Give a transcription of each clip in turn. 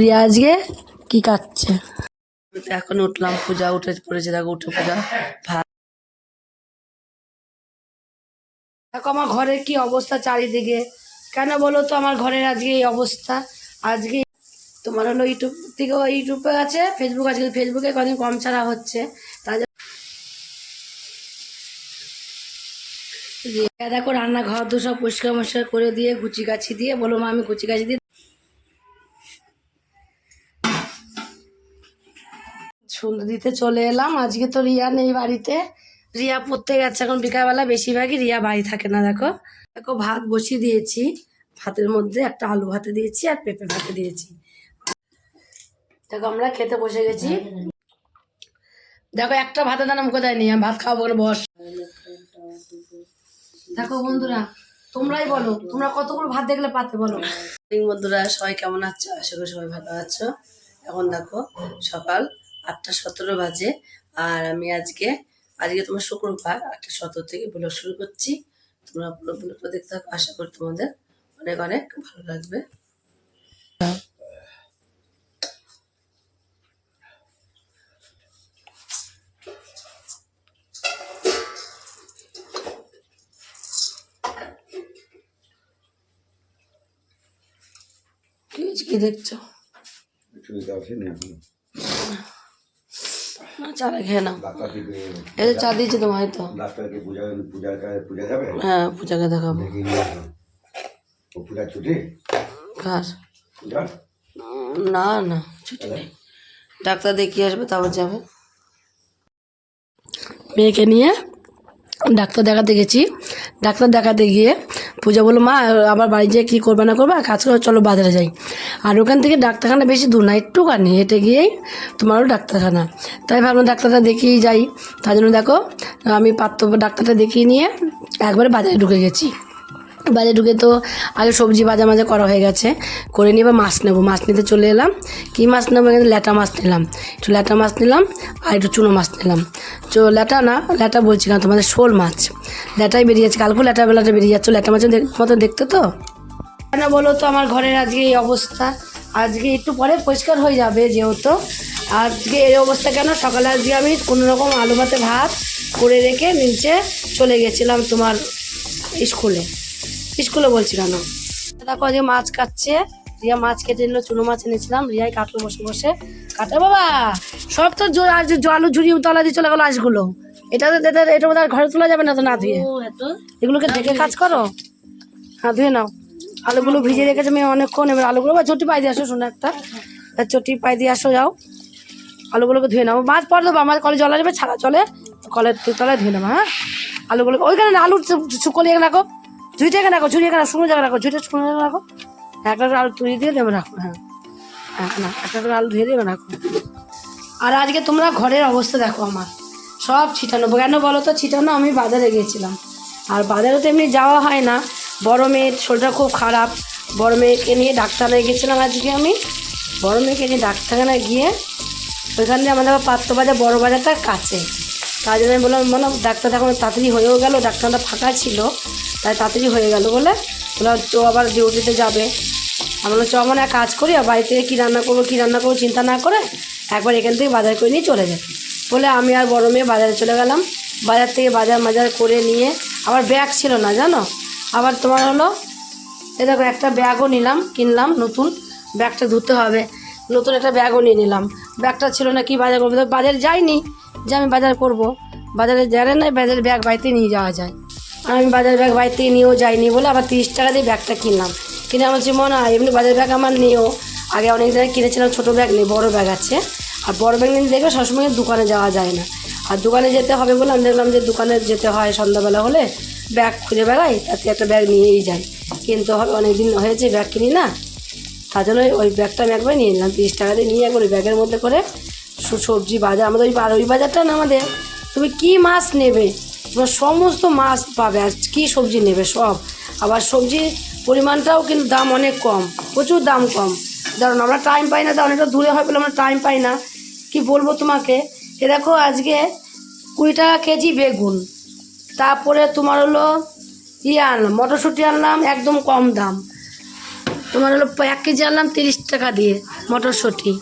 রিয়া আজকে কি কাটছে? এখন উঠলাম পূজা উঠে পড়েছে দেখো উঠে পূজা। ভাত। দেখো আমার ঘরের কি অবস্থা চারিদিকে। কেন বলো তো আমার ঘরের আজকে এই অবস্থা? আজকে তোমার হলো ইউটিউব থেকে ইউটিউবে আছে ফেসবুক আছে ফেসবুকে কদিন কম ছাড়া হচ্ছে। তার দেখো রান্নাঘর দু সব পরিষ্কার মরিষ্কার করে দিয়ে গুচি গাছি দিয়ে বলো মা আমি গুচি গাছি দিয়ে সন্ধ্যে দিতে চলে এলাম। আজকে তো রিয়া নেই বাড়িতে। রিয়া পড়তে গেছে এখন বিকালবেলা। বেশিরভাগই রিয়া বাড়ি থাকে না, দেখো। দেখো, ভাত বসিয়ে দিয়েছি। ভাতের মধ্যে একটা আলু ভাতে দিয়েছি আর পেঁপে ভাতে দিয়েছি। দেখো, আমরা খেতে বসে গেছি। দেখো, একটা ভাতের দানা দেয়নি। আমি ভাত খাব বলে বস। দেখো, বন্ধুরা, তোমরাই বলো। তোমরা কতগুলো ভাত দেখলে পাতে বলো? বন্ধুরা, সবাই কেমন আছো? আশা করি সবাই ভালো আছো। এখন দেখো, সকাল। আটটা সতেরো বাজে। আর আমি আজকে আজকে তোমার শুক্রবার, আটটা সতেরো থেকে ব্লগ শুরু করছি। তোমরা পুরো ব্লগটা দেখতে থাকো, আশা করি তোমাদের অনেক অনেক ভালো লাগবে। কি দেখছ? না চারা খেয়ে নাও ডাক্তার থেকে এই যে চা দিয়েছি তোমায় তো ডাক্তারকে পূজা পূজা পূজা যাবে হ্যাঁ পূজাকে দেখাবো দেখি নিয়ে আসো। ও পূজা ছুটি কার পূজা উম, না না ছুটি নেই ডাক্তার দেখিয়ে আসবে তারপর যাবে মেয়েকে নিয়ে ডাক্তার দেখাতে গেছি। ডাক্তার দেখাতে গিয়ে পূজা বলল, মা আবার বাড়ি যেয়ে কী করবে না করবে কাজ করে, চলো বাজারে যাই। আর ওখান থেকে ডাক্তারখানা বেশি দূর না, একটুখানি, হেঁটে গিয়েই তোমারও ডাক্তারখানা। তাই ভাবলাম ডাক্তারটা দেখিয়েই যাই। তার জন্য দেখো, আমি পাত্র ডাক্তারটা দেখিয়ে নিয়ে একবারে বাজারে ঢুকে গেছি। বাজারে ঢুকে তো আগে সবজি বাজা মাজা করা হয়ে গেছে। করে নিয়ে এবার মাছ নেব। মাছ নিতে চলে এলাম। কী মাছ নেব? এখানে ল্যাটা মাছ নিলাম। একটু ল্যাটা মাছ নিলাম আর একটু চুনো মাছ নিলাম। চো ল্যাটা না, ল্যাটা বলছি না, তোমাদের শোল মাছ। ল্যাটাই বেরিয়ে যাচ্ছে। কালকেও ল্যাটা বেলাটা বেরিয়ে যাচ্ছে। ল্যাটা মাছ মতো দেখতে তো? কেন বলো তো? আমার ঘরের আজকে এই অবস্থা। আজকে একটু পরে পরিষ্কার হয়ে যাবে যেহেতু। আজকে এই অবস্থা কেন? সকালে আজকে আমি কোনো রকম আলু ভাতে ভাত করে রেখে নিচে চলে গেছিলাম তোমার স্কুলে। স্কুলে বলছি কেন দেখো যে মাছ কাটছে রিয়া মাছ কেটে নিল চুনো মাছ এনেছিলাম রিয়াই কাটলো বসে বসে। কাটে বাবা সব তো জো- আজ জল ঝুড়ি তলা দিয়ে চলে গেলো আঁশগুলো। এটা তো এটা বোধহয় ঘরে তোলা যাবে না তো না ধুয়ে। এগুলোকে দেখে কাজ করো। হ্যাঁ ধুয়ে নাও। আলুগুলো ভিজে রেখেছে মেয়ে অনেকক্ষণ এবার আলুগুলো বা চটি পাই দিয়ে আসো শোনো একটা। চটি পাই দিয়ে আসো যাও। আলুগুলোকে ধুয়ে নাও। মাছ পর দেবো আমার কলে জল আসবে ছাড়া চলে। কলের তলায় ধুয়ে নেব হ্যাঁ। আলুগুলোকে ওইখানে না, আলু শুকলি এখানে রাখো। ঝুঁইটা এখানে রাখো, ঝুড়ি এখানে শুকনো জায়গা রাখো ঝুঁইটা শুকনো জায়গা রাখো। একটা করে আলু তুলে দিয়ে দেবে রাখো হ্যাঁ। হ্যাঁ না, একটা আলু ধুয়ে দেবে রাখো আর আজকে তোমরা ঘরের অবস্থা দেখো আমার। সব ছিটানো। কেন বলো তো? ছিটানো আমি বাজারে গিয়েছিলাম। আর বাজারে তো এমনি যাওয়া হয় না। বড় মেয়ের শরীরটা খুব খারাপ। বড় মেয়েকে নিয়ে ডাক্তারখানায় গেছিলাম আজকে আমি। বড় মেয়েকে নিয়ে ডাক্তারখানায় গিয়ে ওইখান দিয়ে আমাদের পাত্র বাজার বড় বাজারটা কাছে। তার জন্য আমি বললাম মানে ডাক্তার এখন তাড়াতাড়ি হয়েও গেল, ডাক্তারটা ফাঁকা ছিল। তাই তাড়াতাড়ি হয়ে গেল বলে বললাম তো আবার ডিউটিতে যাবে। আমি বললাম, চ মানে এক কাজ করি, আর বাড়ি থেকে কী রান্না করব, কী রান্না করব চিন্তা না করে একবার এখান থেকে বাজার করে নিয়ে চলে যাই। বলে আমি আর বড় মেয়ে বাজারে চলে গেলাম। বাজার থেকে বাজার মাজার করে নিয়ে আবার ব্যাগ ছিল না, জানো? আবার তোমার হলো এ দেখো একটা ব্যাগও নিলাম, কিনলাম নতুন। ব্যাগটা ধুতে হবে। নতুন একটা ব্যাগও নিয়ে নিলাম। ব্যাগটা ছিল না কি বাজার করব? বাজারে যাইনি, যে আমি বাজার করব। বাজারে যারে না বাজারের ব্যাগ বাড়িতে নিয়ে যাওয়া যায়। আর আমি বাজার ব্যাগ বাড়িতে নিয়েও যাইনি বলে আবার তিরিশ টাকা দিয়ে ব্যাগটা কিনলাম। কিনে আমার হচ্ছে মনে হয়, এমনি বাজার ব্যাগ আমার নিয়েও আগে অনেক জায়গায় কিনেছিলাম, ছোটো ব্যাগ নেই, বড় ব্যাগ আছে। আর বড়ো ব্যাগ নিয়ে দেখবে সবসময় দোকানে যাওয়া যায় না। আর দোকানে যেতে হবে বলে আমি দেখলাম যে দোকানে যেতে হয় সন্ধ্যাবেলা হলে, ব্যাগ খুঁজে বেড়াই, তাতে একটা ব্যাগ নিয়েই যাই। কিনতে হবে অনেক দিন হয়েছে ব্যাগ কিনি না। তার জন্য ওই ব্যাগটা আমি একবার নিয়ে নিলাম, তিরিশ টাকা দিয়ে নিয়ে একবার ওই ব্যাগের মধ্যে করে সবজি বাজার, আমাদের ওই ওই বাজারটা না আমাদের, তুমি কী মাছ নেবে? তোমার সমস্ত মাছ পাবে আর কী সবজি নেবে সব। আবার সবজির পরিমাণটাও কিন্তু দাম অনেক কম, প্রচুর দাম কম। ধরুন আমরা টাইম পাই না, তা অনেকটা দূরে হয় বলে আমরা টাইম পাই না। কি বলব তোমাকে? এ দেখো আজকে কুড়ি টাকা কেজি বেগুন, তারপরে তোমার হলো ইয়ে আনলাম, মটরশুঁটি আনলাম, একদম কম দাম। তোমার হলো এক কেজি আনলাম তিরিশ টাকা দিয়ে মটরশুঁটি।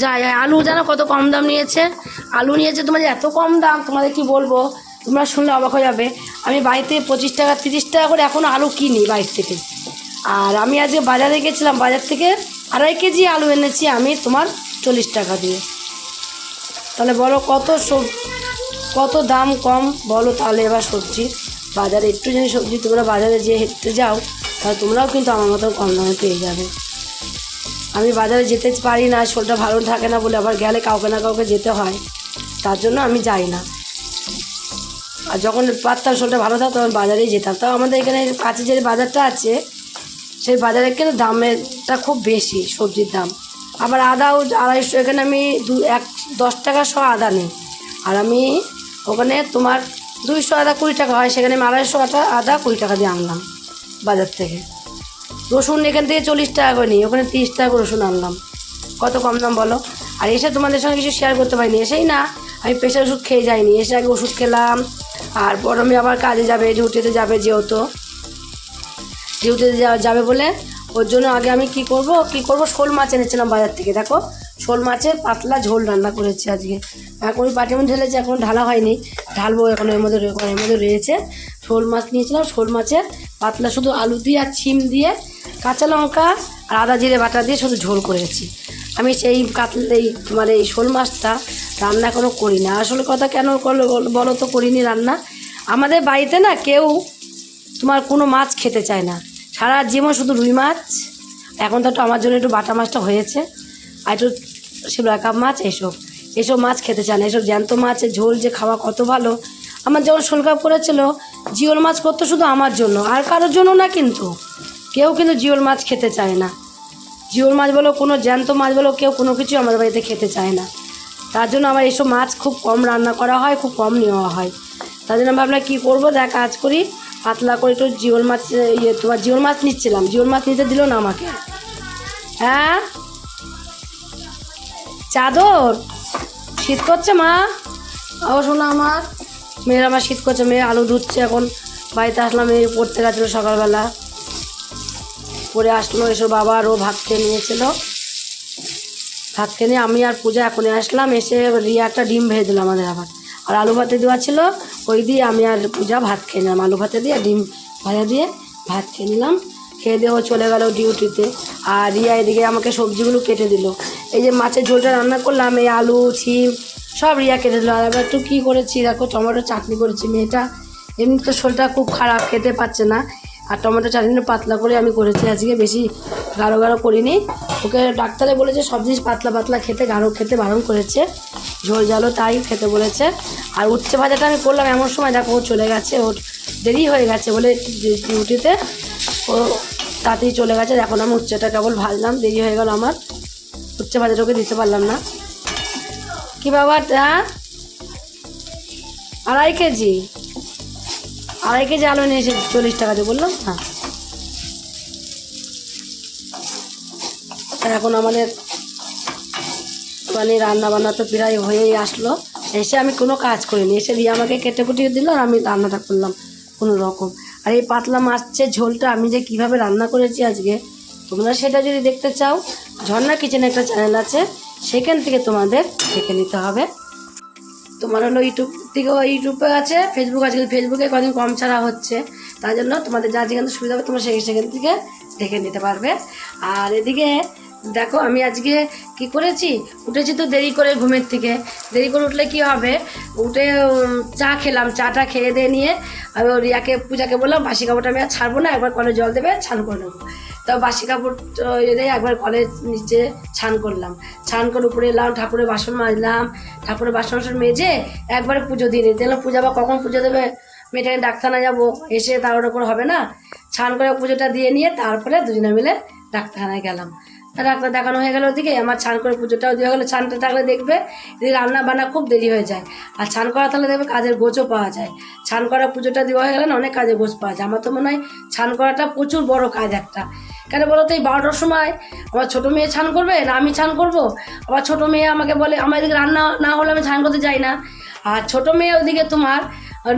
যাই, আলু জানো কত কম দাম নিয়েছে? আলু নিয়েছে তোমাদের এত কম দাম, তোমাদের কি বলব? তোমরা শুনলে অবাক হয়ে যাবে। আমি বাড়িতে পঁচিশ টাকা, তিরিশ টাকা করে এখন আলু কিনি বাইর থেকে। আর আমি আজকে বাজারে গেছিলাম, বাজার থেকে আড়াই কেজি আলু এনেছি আমি তোমার চল্লিশ টাকা দিয়ে। তাহলে বলো কত সব কত দাম কম? বলো তাহলে এবার সবজি। বাজারে একটু যদি সবজি তোমরা বাজারে যে হেঁটে যাও, তাহলে তোমরাও কিন্তু আমার মতো কম দামে পেয়ে যাবে। আমি বাজারে যেতে পারি না, শরীরটা ভালো থাকে না বলে আবার গেলে কাউকে না কাউকে যেতে হয়। তার জন্য আমি যাই না। আর যখন পারতাম শরীরটা ভালো থাকতো, তখন বাজারেই যেতাম। তাও আমাদের এখানে কাছে যে বাজারটা আছে, সেই বাজারে কিন্তু দামেরটা খুব বেশি, সবজির দাম। আবার আদাও আড়াইশো, এখানে আমি দু, এক, দশ টাকা শ আদা নিই। আর আমি ওখানে তোমার দুইশো আদা কুড়ি টাকা হয়, সেখানে আমি আড়াইশো আদা আদা কুড়ি টাকা দিয়ে আনলাম বাজার থেকে। রসুন এখান থেকে চল্লিশ টাকা করে নিই, ওখানে তিরিশ টাকা করে রসুন আনলাম। কত কম দাম বলো? আর এসে তোমাদের সঙ্গে কিছু শেয়ার করতে পারিনি, এসেই না, আমি প্রেশার ওষুধ খেয়ে যাইনি। এসে আগে ওষুধ খেলাম আর গরমে আবার কাজে যাবে ডিউটিতে যাবে যেহেতু। ডিউটিতে যাবে বলে ওর জন্য আগে আমি কি করব কি করব? শোল মাছ এনেছিলাম বাজার থেকে, দেখো। শোল মাছের পাতলা ঝোল রান্না করেছি আজকে। এখন ওই পাটির মধ্যে ঢেলেছি, এখন ঢালা হয়নি। ঢালবো এখন, এর মধ্যে এর মধ্যে রয়েছে। শোল মাছ নিয়েছিলাম, শোল মাছের পাতলা শুধু আলু দিয়ে আর ছিম দিয়ে কাঁচা লঙ্কা আর আদা জিরে বাটা দিয়ে শুধু ঝোল করেছি। আমি সেই কাতলা এই মানে এই শোল মাছটা রান্না কোনো করি না। আসলে কথা কেন করল বল- তো করিনি রান্না। আমাদের বাড়িতে না কেউ তোমার কোনো মাছ খেতে চায় না। সারা জীবন শুধু রুই মাছ। এখন তো আমার জন্য একটু বাটা মাছটা হয়েছে। আর একটু শিবরা কাপ মাছ, এসব। এসব মাছ খেতে চায় না। এসব জ্যান্ত মাছের ঝোল যে খাওয়া কত ভালো। আমার যখন শোলকাপ করেছিল, জিওল মাছ করতো শুধু আমার জন্য, আর কারোর জন্য না কিন্তু। কেউ কিন্তু জিওল মাছ খেতে চায় না। জিওল মাছ বলো, কোনো জ্যান্ত মাছ বলো, কেউ কোনো কিছু আমাদের বাড়িতে খেতে চায় না। তার জন্য আমার এইসব মাছ খুব কম রান্না করা হয়, খুব কম নেওয়া হয়। তার জন্য ভাবলাম কী করব? দেখ কাজ করি, পাতলা করে একটু জিওল মাছ ইয়ে তোমার জিওল মাছ নিচ্ছিলাম। জিওল মাছ নিতে দিল না আমাকে? হ্যাঁ? চাদর? শীত করছে মা? ও শোনো আমার। মেয়ের আমার শীত করছে, মেয়ে আলু ধুচ্ছে এখন। বাড়িতে আসলাম মেয়ে পড়তে গেছিল সকালবেলা। পরে আসলো এসব বাবা আর ও ভাত খেয়ে নিয়েছিল। খেয়ে নিয়ে আমি আর পূজা এখনই আসলাম, এসে রিয়া একটা ডিম ভেজে দিল আমাদের আবার। আর আলু ভাতে দেওয়া ছিল, ওই দিয়ে আমি আর পূজা ভাত খেয়ে নিলাম। আলু ভাতে দিয়ে, ডিম ভাজা দিয়ে ভাত খেয়ে নিলাম। খেয়ে দিয়ে ও চলে গেল ডিউটিতে। আর রিয়া এদিকে আমাকে সবজিগুলো কেটে দিল। এই যে মাছের ঝোলটা রান্না করলাম, এই আলু, ছিম, সব রিয়া কেটে দিল। আর একটু কী করেছি, দেখো টমেটো চাটনি করেছি মেয়েটা। এমনি তো শরীরটা খুব খারাপ, খেতে পাচ্ছে না। আর টমেটো চাটনিটা পাতলা করে আমি করেছি আজকে, বেশি গাঢ় গাঢ় করিনি। ওকে ডাক্তারে বলেছে সব জিনিস পাতলা পাতলা খেতে, গাঢ় খেতে বারণ করেছে। ঝোল ঝালও তাই খেতে বলেছে। আর উচ্ছে ভাজাটা আমি করলাম এমন সময়, দেখো ও চলে গেছে, ওর দেরি হয়ে গেছে বলে ডিউটিতে। ও তাতেই চলে গেছে, এখন আমি উচ্ছেটা কেবল ভাজলাম, দেরি হয়ে গেল আমার। উচ্ছে ভাজাটা ওকে দিতে পারলাম না। কি বাবা হ্যাঁ আড়াই কেজি? আড়াই কেজি আলু নিয়ে এসে চল্লিশ টাকা দিয়ে বললাম না তা এখন আমাদের মানে রান্না বান্না তো প্রায় হয়েই আসলো। এসে আমি কোনো কাজ করিনি, এসে দিয়ে আমাকে কেটে কুটিয়ে দিল আর আমি রান্নাটা করলাম কোনো রকম। আর এই পাতলা মাছের ঝোলটা আমি যে কীভাবে রান্না করেছি আজকে, তোমরা সেটা যদি দেখতে চাও, ঝর্ণা কিচেন একটা চ্যানেল আছে, সেখান থেকে তোমাদের দেখে নিতে হবে। তোমার হলো ইউটিউব থেকেও ইউটিউবে আছে ফেসবুক আছে কিন্তু ফেসবুকে কদিন কম ছাড়া হচ্ছে। তার জন্য তোমাদের যা যেখান থেকে সুবিধা হবে তোমরা সেই সেখান থেকে দেখে নিতে পারবে। আর এদিকে দেখো আমি আজকে কি করেছি? উঠেছি তো দেরি করে ঘুমের থেকে। দেরি করে উঠলে কি হবে? উঠে চা খেলাম, চাটা খেয়ে দিয়ে নিয়ে আমি রিয়াকে পূজাকে বললাম, বাসি কাপড়টা আমি আর ছাড়বো না, একবার কলে জল দেবে ছান করে নেব। তাও বাসি কাপড় এনে একবার কলের নিচে ছান করলাম। ছান করে উপরে এলাম, ঠাকুরের বাসন মাজলাম, ঠাকুরের বাসন বাসন মেজে একবারে পুজো দিয়ে নিতে এলাম পূজা বা কখন পুজো দেবে, মেয়েটাকে ডাক্তারখানা যাব, এসে তার করে হবে না। ছান করে পুজোটা দিয়ে নিয়ে তারপরে দুজনে মিলে ডাক্তারখানায় গেলাম। তা ডাক্তার দেখানো হয়ে গেল ওদিকে, আমার ছান করে পুজোটাও দেওয়া গেলো ছানটা থাকলে দেখবে রান্না বান্না খুব দেরি হয়ে যায়। আর ছান করা তাহলে দেখবে কাজের গোছও পাওয়া যায়। ছান করা পুজোটা দেওয়া হয়ে গেলে অনেক কাজের গোছ পাওয়া যায়। আমার তো মনে হয় ছান করাটা প্রচুর বড় কাজ একটা। কেন বলো তো এই বারোটার সময় আমার ছোটো মেয়ে ছান করবে? না আমি ছান করব? আবার ছোটো মেয়ে আমাকে বলে, আমার এদিকে রান্না না হলে আমি ছান করতে যাই না। আর ছোটো মেয়ে ওদিকে তোমার,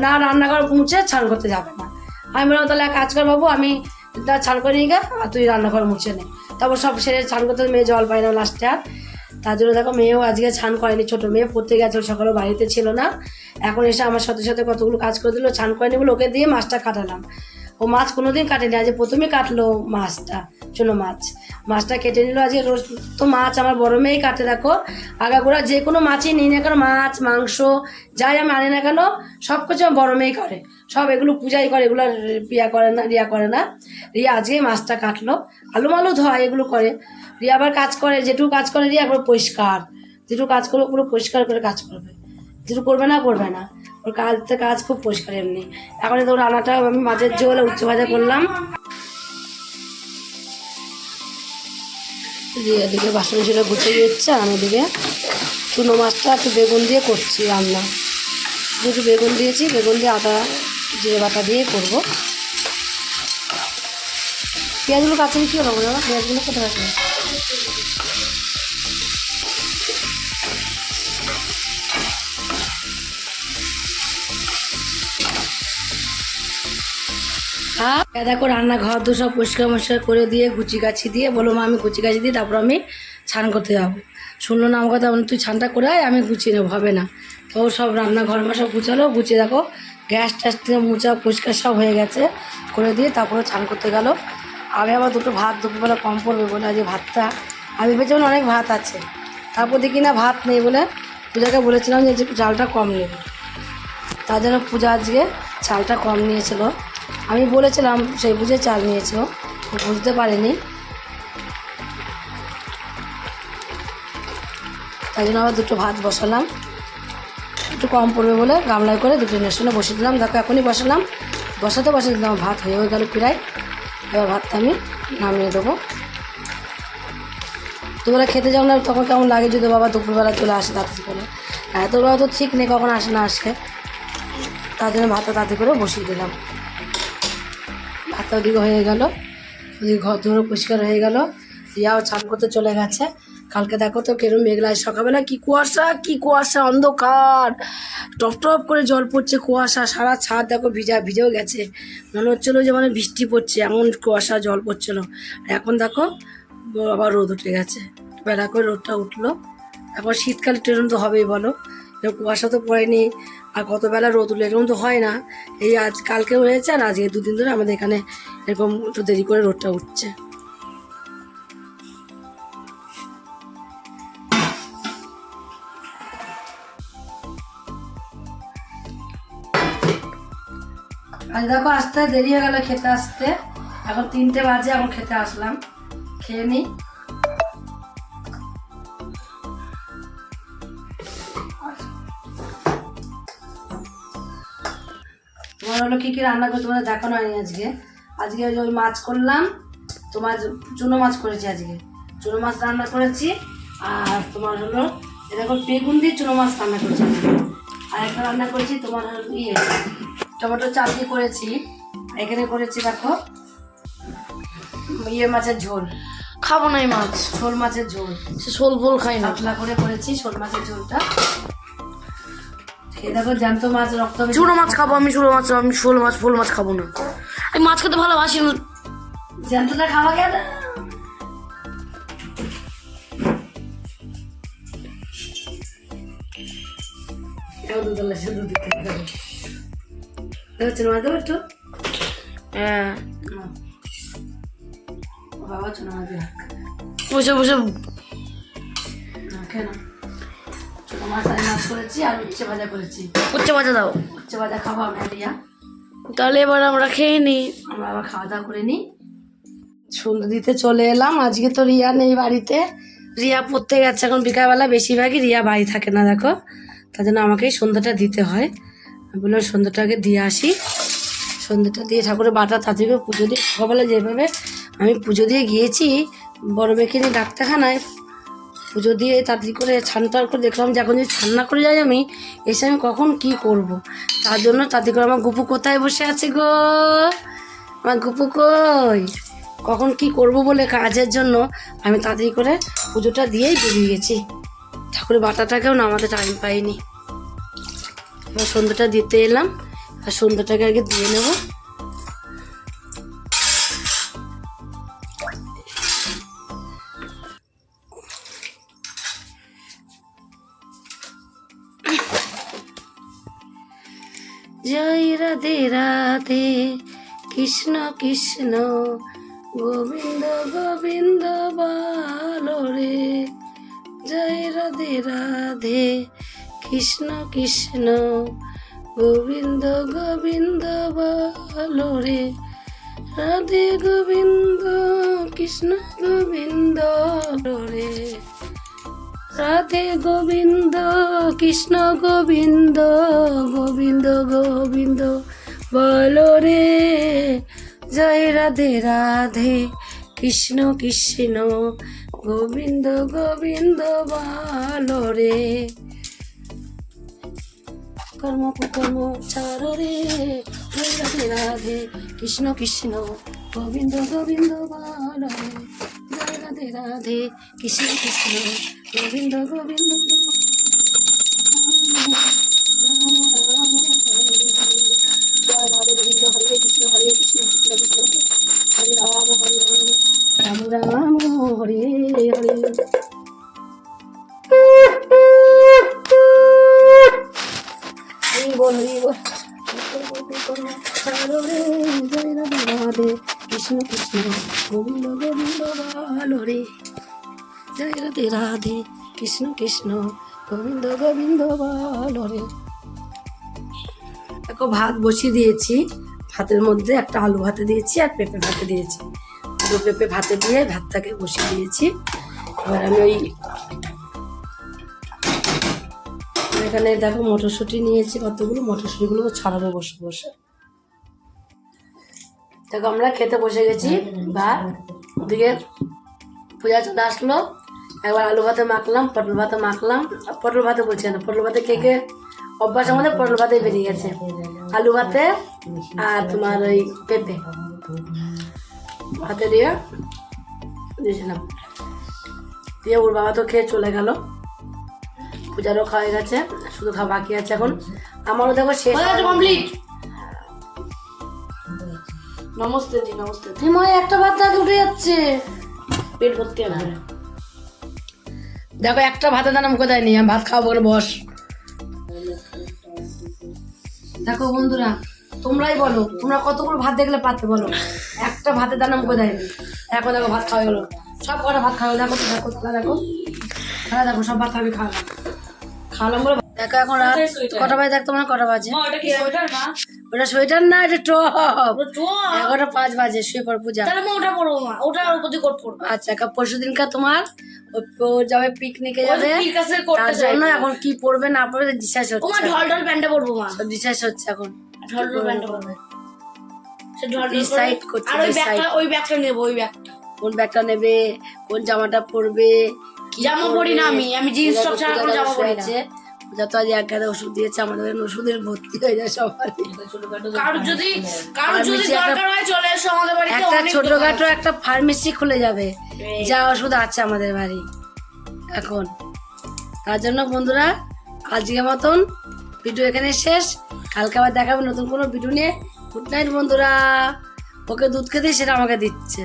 না রান্নাঘর মুছে ছান করতে যাবে না। আমি বললাম, তাহলে কাজ কর বাবু, আমি তা ছান করে নিয়ে গা আর তুই রান্নাঘর মুছে নে। তারপর সব সেরে ছান করতে মেয়ে জল পায় না লাস্টে আর। তার জন্য দেখো মেয়েও আজকে ছান করেনি, ছোটো মেয়ে পড়তে গেছে সকালে বাড়িতে ছিল না। এখন এসে আমার সাথে সাথে কতগুলো কাজ করে দিল, ছান করেনি বলে ওকে দিয়ে মাছটা কাটালাম। ও মাছ কোনো কোনোদিন কাটেনি আজ প্রথমে কাটলো মাছটা চুনো মাছ। মাছটা কেটে নিল, আজকে রোজ তো মাছ আমার বড় মেয়েই কাটে, দেখো। আগাগোড়া যে কোনো মাছই নিই না কেন, মাছ, মাংস, যাই আমি আনি না কেন, সব কিছু আমার বড় মেয়েই করে। সব এগুলো পূজাই করে, এগুলো রিয়া করে না, রিয়া করে না। রিয়া আজকে মাছটা কাটলো। আলু মালু ধোয় এগুলো করে। রিয়া আবার কাজ করে, যেটুকু কাজ করে রিয়া পুরো পরিষ্কার। যেটুকু কাজ করবে পুরো পরিষ্কার করে কাজ করবে। যেটুকু করবে না করবে না। ওর কাজ কাজ খুব পরিষ্কার এমনি। এখন তো রান্নাটা আমি মাছের ঝোল, উচ্চ ভাজা করলাম। এদিকে বাসন ছিল গুছিয়ে দিচ্ছে, আর আমি চুনো মাছটা একটু বেগুন দিয়ে করছি রান্না। দুটো বেগুন দিয়েছি, বেগুন দিয়ে আদা, জিরে বাটা দিয়ে করব। পেঁয়াজগুলো কাছে কী হবে পেঁয়াজগুলো কোথায় আছে হ্যাঁ দেখো রান্নাঘর দু সব পরিষ্কার মরিষ্কার করে দিয়ে গুচি গাছি দিয়ে, বলো মা আমি গুচি গাছি দিয়ে, তারপর আমি ছান করতে যাব। শুনলো না আমার কথা তুই ছানটা করে আয়, আমি গুছিয়ে নেব, হবে না। তো সব রান্নাঘর আমার সব গুছালো, গুছিয়ে দেখো, গ্যাস ট্যাস মোচা পরিষ্কার সব হয়ে গেছে, করে দিয়ে তারপরে ছান করতে গেল। আমি আবার দুটো ভাত, দুপুরবেলা কম পড়বে বলে, আজ ভাতটা। আমি ভেবেছিলাম অনেক ভাত আছে। তারপর দেখি না ভাত নেই বলে পূজাকে বলেছিলাম যে চালটা কম নেবে। তার জন্য পূজা আজকে চালটা কম নিয়েছিল। আমি বলেছিলাম সেই বুঝে চাল নিয়েছিল বুঝতে পারেনি। তাই জন্য আবার দুটো ভাত বসালাম। একটু কম পড়বে বলে গামলায় করে দুটো নেশনে বসিয়ে দিলাম। দেখো, এখনই বসালাম। বসাতে বসাতে দিলাম ভাত হয়ে গেল প্রায়। এবার ভাতটা আমি নামিয়ে দেবো। দুপুরে খেতে যাও না, তখন কেমন লাগে যদি বাবা দুপুরবেলা চলে আসে তাড়াতাড়ি করে। এত বেলা তো ঠিক নেই, কখন আসে না আসে। তার জন্য ভাতটা তাড়াতাড়ি করে বসিয়ে দিলাম। ওদিকে হয়ে গেল। ওদিকে ঘর ধরে পরিষ্কার হয়ে গেল। রিয়াও চান করতে চলে গেছে। কালকে দেখো তো কেরম মেঘলায় সকালবেলা কি কুয়াশা কি কুয়াশা, অন্ধকার। টপ টপ করে জল পড়ছে কুয়াশা, সারা ছাদ দেখো ভিজা, ভিজেও গেছে। মনে হচ্ছিল যে মানে বৃষ্টি পড়ছে, এমন কুয়াশা জল পড়ছিল। এখন দেখো, আবার রোদ উঠে গেছে। বেলা করে রোদটা উঠল। এখন শীতকালে ট্রেন তো হবেই বলো। কুয়াশা তো পড়েনি, আর কত বেলা রোদ উঠলে এরকম তো হয় না। এই আজ কালকে হয়েছে, আর আজকে দুদিন ধরে আমাদের এখানে এরকম একটু দেরি করে রোদটা উঠছে। আজ দেখো, আসতে দেরি হয়ে গেল খেতে আসতে। এখন তিনটে বাজে, এখন খেতে আসলাম। খেয়ে নিই হলো কী কী রান্না করে তোমাদের দেখানো হয়নি আজকে? আজকে ওই মাছ করলাম তোমার চুনো মাছ করেছি আজকে। চুনো মাছ রান্না করেছি আর তোমার হলো এ দেখো বেগুন দিয়ে চুনো মাছ রান্না করেছি আর একটা রান্না করেছি তোমার হলো ইয়ে টমেটো চাল দিয়ে করেছি। এখানে করেছি দেখো ইয়ে মাছের ঝোল। খাব না এই মাছ। শোল মাছের ঝোল। সে শোল ফোল খাই না। পাতলা করে করেছি শোল মাছের ঝোলটা। জ্যান্ত মাছ খাব আমি চুনো মাছ আমি শোল মাছ ফোল মাছ খাব না। আমি মাছ খেতে ভালোবাসি জ্যান্তটা খাওয়া একটু। হ্যাঁ। বসে বসে। কেন ছোটো মাছ করেছি আর উচ্ছে ভাজা করেছি। ভাজা দাও। উচ্ছে ভাজা খাব আমি আর রিয়া। তাহলে এবার আমরা খেয়ে নিই আমরা আবার খাওয়া দাওয়া করে নিই সন্ধ্যে দিতে চলে এলাম। আজকে তো রিয়া নেই বাড়িতে। রিয়া পড়তে গেছে এখন বিকালবেলা। বেশিরভাগই রিয়া বাড়ি থাকে না দেখো। তার জন্য আমাকেই সন্ধ্যাটা দিতে হয়। আমি বললাম সন্ধ্যাটাকে দিয়ে আসি। সন্ধ্যাটা দিয়ে ঠাকুরের বাটা তাদেরকে পুজো দিয়ে সকালবেলা যেভাবে আমি পুজো দিয়ে গিয়েছি বড় নিয়ে ডাক্তারখানায় পুজো দিয়ে তাড়াতাড়ি করে ছানটার করে দেখলাম যে এখন যদি ছান্না করে যাই আমি, এসে আমি কখন কি করব। তার জন্য তাড়াতাড়ি করে আমার গুপু কোথায় বসে আছে গো? আমার গুপু কই? কখন কি করব বলে কাজের জন্য আমি তাড়াতাড়ি করে পুজোটা দিয়েই বেরিয়ে গেছি। ঠাকুরের বাটাটাকেও নামাতে টাইম পাইনি। এবার সন্ধ্যাটা দিতে এলাম, আর সন্ধ্যাটাকে আগে দিয়ে নেব। রাধে কৃষ্ণ কৃষ্ণ, গোবিন্দ গোবিন্দ বালো রে। জয় রাধে রাধে কৃষ্ণ কৃষ্ণ, গোবিন্দ গোবিন্দ বালো রে। রাধে গোবিন্দ কৃষ্ণ গোবিন্দ রে। রাধে গোবিন্দ কৃষ্ণ গোবিন্দ গোবিন্দ গোবিন্দ বলো রে, জয় রাধে রাধে, কৃষ্ণ কৃষ্ণ, গোবিন্দ গোবিন্দ বলো রে। কর্ম কর্ম চারো রে, জয় রাধে রাধে, কৃষ্ণ কৃষ্ণ, গোবিন্দ গোবিন্দ বলো রে। জয় রাধে রাধে, কৃষ্ণ কৃষ্ণ, গোবিন্দ গোবিন্দ জয় রাধে গোবিন্দ, হরে কৃষ্ণ হরে কৃষ্ণ কৃষ্ণ কৃষ্ণ। হরে রাম হরে রাম রাম রাম, হরে হরে। কৃষ্ণ কৃষ্ণ, গোবিন্দ গোবিন্দ ভালো রে জয় রাধে রাধে, কৃষ্ণ কৃষ্ণ, গোবিন্দ গোবিন্দ ভালো দেখো ভাত বসিয়ে দিয়েছি। ভাতের মধ্যে একটা আলু ভাতে দিয়েছি আর পেঁপে ভাতে দিয়েছি। আলু পেঁপে ভাতে দিয়ে ভাতটাকে বসিয়ে দিয়েছি। এবার আমি ওই এখানে দেখো মটরশুঁটি নিয়েছি কতগুলো, মটরশুঁটিগুলো ছাড়াবো বসে বসে। দেখো আমরা খেতে বসে গেছি ভাত ওদিকে পূজা চলে আসলো। একবার আলু ভাতে মাখলাম, পটল ভাতে মাখলাম। পটল ভাতে বলছি না, পটল ভাতে কে কে অভ্যাস আমাদের পটল ভাতে বেরিয়ে গেছে। আলু ভাতে আর তোমার ওই পেঁপে। ভাতে দিয়ে দিয়েছিলাম। দিয়ে ওর বাবা তো খেয়ে চলে গেল। পূজারও খাওয়া গেছে শুধু খাওয়া বাকি আছে এখন। আমারও দেখো শেষ কমপ্লিট নমস্তে জি নমস্তে। মনে একটা ভাত দাঁত উঠে যাচ্ছে। পেট ভর্তি হবে। দেখো একটা ভাতের দানা মুখে দেয়নি আমি ভাত বলে বস। দেখো বন্ধুরা, তোমরাই বলো, তোমরা কতগুলো ভাত দেখলে পাতে বলো? একটা ভাতের দানা মুখে দেয়নি। এখন দেখো, ভাত খাওয়া গেলো। সব কটা ভাত খাওয়া দেখো দেখো দেখো। তাহলে দেখো, সব ভাত খাবি খাওয়া খাওয়ালাম বলে দেখো এখন রাত কটা বাজে তোমার কটা বাজে? ওটা সোয়েটার ওটা না এটা টপ এগারোটা পাঁচ বাজে শুয়ে পূজা। তাহলে ওটা পরবো মা। উপর দিয়ে কোট পরবো। আচ্ছা পরশু দিনকার তোমার? ও- যাবে পিকনিকে যাবে। তার জন্য এখন কি পড়বে না ডিসাইড মা হচ্ছে। ঢল ঢল প্যান্টটা পরবো মা। ডিসাইড হচ্ছে এখন। ঢল ঢল প্যান্টটা পরবে। পরবে। করছে, আর ওই ব্যাগটা ওই ব্যাগটা নেব ওই ব্যাগটা। কোন ব্যাগটা নেবে কোন জামাটা পরবে জামা পরবে? পরি না আমি, আমি এরকম top ছাড়া কোনো জামা পরি না। আছে। পূজা তো আজ এক গাদা ওষুধ দিয়েছে আমাদের ওষুধের ভর্তি হয়ে যায় সবার। কারোর যদি কারোর যদি দরকার হয় চলে এসো আমাদের বাড়িতে একটা ছোটখাটো একটা ফার্মেসি খুলে যাবে যা ওষুধ আছে আমাদের বাড়ি। এখন। তার জন্য বন্ধুরা আজকে মতন ভিডিও এখানে শেষ। কালকে আবার দেখাবো নতুন কোনো ভিডিও নিয়ে। গুড নাইট বন্ধুরা। ওকে দুধ খেতে সেটা আমাকে দিচ্ছে।